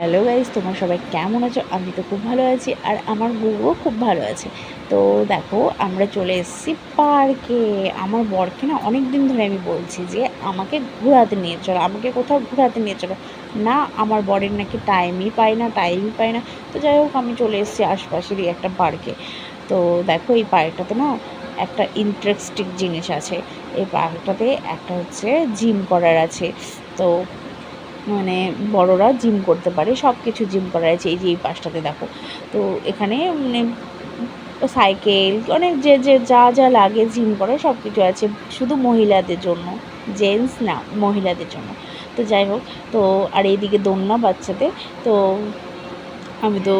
Hello guys তোমার সবাই কেমন আছো? আমি তো খুব ভালো আছি আর আমার বউও খুব ভালো আছে। তো দেখো, আমরা চলে এসেছি পার্কে। আমার বরকে না অনেক দিন ধরে আমি বলছি যে, আমাকে ঘোরাতে নিয়ে চলো, আমাকে কোথাও ঘোরাতে নিয়ে চলো। না, আমার বরের নাকি টাইমই পায় না টাইমই পায় না। তো যাই হোক, আমি চলে এসেছি আশপাশেরই একটা পার্কে। তো দেখো, এই পার্কটাতে না একটা ইন্টারেস্টিং জিনিস আছে। এই পার্কটাতে একটা হচ্ছে জিম করার আছে। তো মানে বড়রা জিম করতে পারে সব কিছু জিম করার আছে, এই যে এই পাশটাতে দেখো। তো এখানে মানে সাইকেল অনেক যে যে, যা যা লাগে জিম করে সব কিছু আছে, শুধু মহিলাদের জন্য জেন্টস না, মহিলাদের জন্য। তো যাই হোক, তো আর এইদিকে দোলনা বাচ্চাদের, তো আমি তো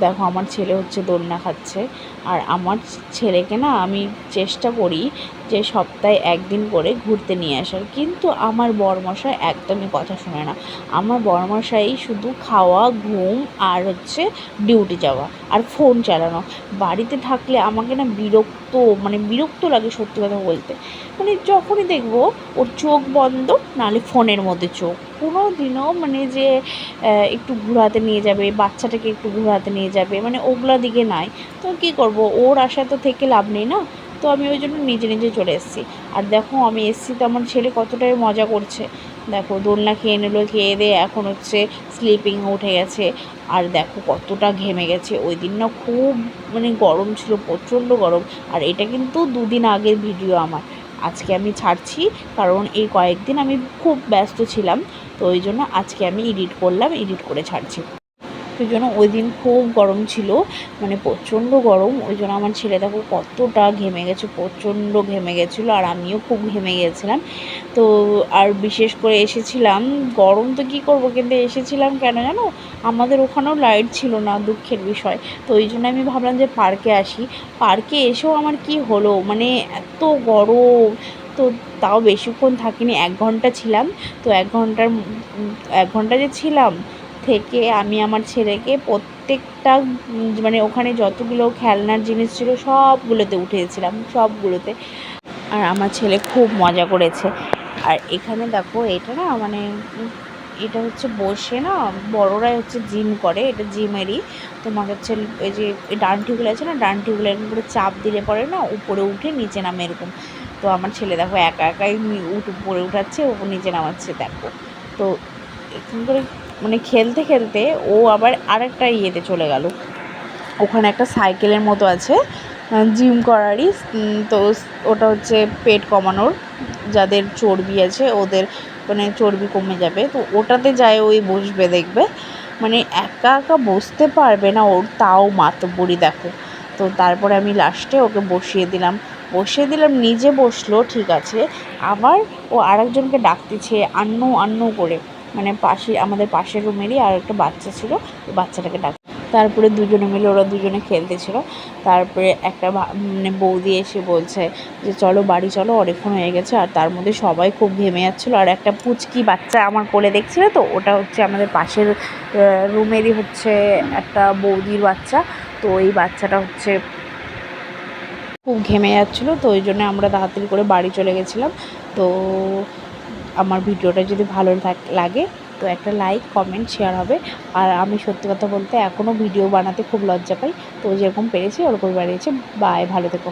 দেখো আমার ছেলে হচ্ছে দোলনা খাচ্ছে, আর আমার ছেলেকে না আমি চেষ্টা করি যে সপ্তাহে একদিন করে ঘুরতে নিয়ে আসার। কিন্তু আমার বরমশাই একদমই কথা শোনে না। আমার বরমশাই শুধু খাওয়া, ঘুম আর হচ্ছে ডিউটি যাওয়া আর ফোন চালানো। বাড়িতে থাকলে আমাকে না বিরক্ত মানে বিরক্ত লাগে সত্যি কথা বলতে। মানে যখনই দেখব ওর চোখ বন্ধ, নাহলে ফোনের মধ্যে চোখ। কোনো দিনও মানে যে একটু ঘোরাতে নিয়ে যাবে, বাচ্চাটাকে একটু ঘোরাতে নিয়ে যাবে মানে ওগুলা দিকে নাই। তো কী করব? ওর আশা তো থেকে লাভ নেই না? তো আমি ওই জন্য নিজে নিজে চলে এসেছি। আর দেখো আমি এসেছি তো আমার ছেলে কতটাই মজা করছে। দেখো দোলনা খেয়ে নিলো, খেয়ে দিয়ে এখন হচ্ছে স্লিপিং উঠে গেছে। আর দেখো কতটা ঘেমে গেছে। ওই দিন না খুব মানে গরম ছিল, প্রচণ্ড গরম। আর এটা কিন্তু দুদিন আগের ভিডিও আমার। আজকে আমি ছাড়ছি কারণ এই কয়েকদিন আমি খুব ব্যস্ত ছিলাম। তো ওই জন্য আজকে আমি এডিট করলাম এডিট করে ছাড়ছি। সেই জন্য ওই দিন খুব গরম ছিল মানে প্রচণ্ড গরম, ওই জন্য আমার ছেলে দেখো কতটা ঘেমে গেছে, প্রচণ্ড ঘেমে গেছিল আর আমিও খুব ঘেমে গেছিলাম। তো আর বিশেষ করে এসেছিলাম, গরম তো কী করব কিন্তু এসেছিলাম কেন জানো? আমাদের ওখানেও লাইট ছিল না, দুঃখের বিষয়। তো ওই জন্য আমি ভাবলাম যে পার্কে আসি। পার্কে এসেও আমার কি হলো? মানে এত গরম, তো তাও বেশিক্ষণ থাকিনি, এক ঘণ্টা ছিলাম। তো এক ঘণ্টার, এক ঘণ্টা যে ছিলাম থেকে আমি আমার ছেলেকে প্রত্যেকটা মানে ওখানে যতগুলো খেলনার জিনিস ছিল সবগুলোতে উঠেছিলাম সবগুলোতে। আর আমার ছেলে খুব মজা করেছে। আর এখানে দেখো, এটা না মানে এটা হচ্ছে বসে না বড়রাই হচ্ছে জিম করে, এটা জিমেরই। তোমাকে হচ্ছে এই যে ডান্টিগুলো আছে না ডান্টিগুলো এরকম করে চাপ দিলে পরে না উপরে উঠে নিচে নামে এরকম। তো আমার ছেলে দেখো একা একাই উঠ, উপরে উঠাচ্ছে, ও নিচে নামাচ্ছে, দেখো। তো এরকম করে মানে খেলতে খেলতে ও আবার আরেকটা ইয়েতে চলে গেল। ওখানে একটা সাইকেলের মতো আছে, জিম করারই তো ওটা হচ্ছে পেট কমানোর, যাদের চর্বি আছে ওদের মানে চর্বি কমে যাবে, তো ওটাতে যায় ওই বসবে দেখবে। মানে একা একা বসতে পারবে না ওর, তাও মাতব্বরি দেখো। তো তারপরে আমি লাস্টে ওকে বসিয়ে দিলাম। বসিয়ে দিলাম, নিজে বসল, ঠিক আছে। আবার ও আরেকজনকে ডাকতেছে, আন্নু আন্নু করে। মানে পাশে, আমাদের পাশের রুমেরই আর একটা বাচ্চা ছিল বাচ্চাটাকে ডাক তারপরে দুজনে মিলে ওরা দুজনে খেলতেছিল। তারপরে একটা মানে বৌদি এসে বলছে যে, চলো বাড়ি চলো, অনেকক্ষণ হয়ে গেছে। আর তার মধ্যে সবাই খুব ঘেমে যাচ্ছিল। আর একটা পুচকি বাচ্চা আমার কোলে দেখছিলে তো? ওটা হচ্ছে আমাদের পাশের রুমেরই হচ্ছে একটা বৌদির বাচ্চা। তো এই বাচ্চাটা হচ্ছে খুব ঘেমে যাচ্ছিল। তো ওই জন্য আমরা তাড়াতাড়ি করে বাড়ি চলে গেছিলাম। তো আমার ভিডিওটা যদি ভালো লাগে, তো একটা লাইক কমেন্ট শেয়ার হবে। আর আমি সত্যি কথা বলতে এখনও ভিডিও বানাতে খুব লজ্জা পাই। তো যেরকম পেরেছি ওরকম বানিয়েছি। বাই ভালো থেকো।